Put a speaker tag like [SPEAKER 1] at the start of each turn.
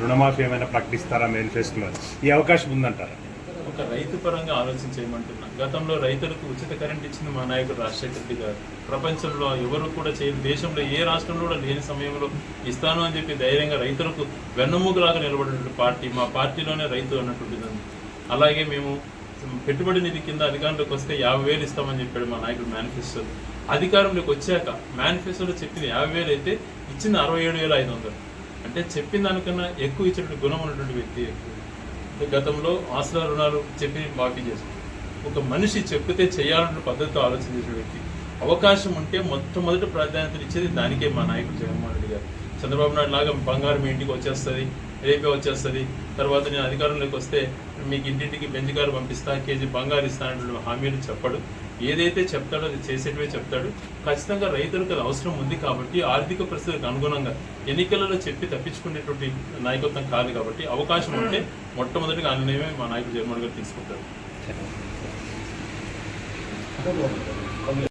[SPEAKER 1] రుణమాఫీ ఏమైనా ప్రకటిస్తారా మేనిఫెస్టోలో ఈ అవకాశం ఉందంటారా?
[SPEAKER 2] ఒక రైతు పరంగా ఆలోచించేయమంటున్నా గతంలో రైతులకు ఉచిత కరెంట్ ఇచ్చింది మా నాయకుడు రాజశేఖర రెడ్డి గారు. ప్రపంచంలో ఎవరు కూడా చేయని దేశంలో ఏ రాష్ట్రంలో కూడా లేని సమయంలో ఇస్తాను అని చెప్పి ధైర్యంగా రైతులకు వెన్నుమూకలాగా నిలబడినటువంటి పార్టీ మా పార్టీలోనే రైతు అన్నటువంటిది అలాగే మేము పెట్టుబడి నిధి కింద అధికారంలోకి వస్తే యాభై వేలు ఇస్తామని చెప్పాడు మా నాయకుడు మేనిఫెస్టో అధికారంలోకి వచ్చాక మేనిఫెస్టోలో చెప్పిన యాభై వేలు అయితే ఇచ్చింది అరవై ఏడు వేల ఐదు వందలు. అంటే చెప్పిన దానికన్నా ఎక్కువ ఇచ్చినటువంటి గుణం ఉన్నటువంటి వ్యక్తి ఎక్కువ. గతంలో ఆసరా రుణాలు చెప్పి మాఫీ చేశారు ఒక మనిషి చెప్పితే చేయాలన్న పద్ధతితో ఆలోచన వ్యక్తి. అవకాశం ఉంటే మొట్టమొదటి ప్రాధాన్యత ఇచ్చేది దానికే మా నాయకుడు జగన్మోహన్ రెడ్డి గారు. చంద్రబాబు నాయుడు లాగా బంగారం మీ ఇంటికి వచ్చేస్తుంది రేపే వచ్చేస్తుంది. తర్వాత నేను అధికారంలోకి వస్తే మీకు ఇంటింటికి బెంచ్ పంపిస్తా కేజీ బంగారు ఇస్తానటువంటి హామీలు చెప్పడు. ఏదైతే చెప్తాడో అది చేసేటివే చెప్తాడు. ఖచ్చితంగా రైతులకు అది అవసరం ఉంది కాబట్టి ఆర్థిక పరిస్థితికి అనుగుణంగా ఎన్నికలలో చెప్పి తప్పించుకునేటువంటి నాయకత్వం కాదు కాబట్టి అవకాశం ఉంటే మొట్టమొదటిగా ఆ నిర్ణయమే మా నాయకుడు జగన్మోహన్ గారు తీసుకుంటారు.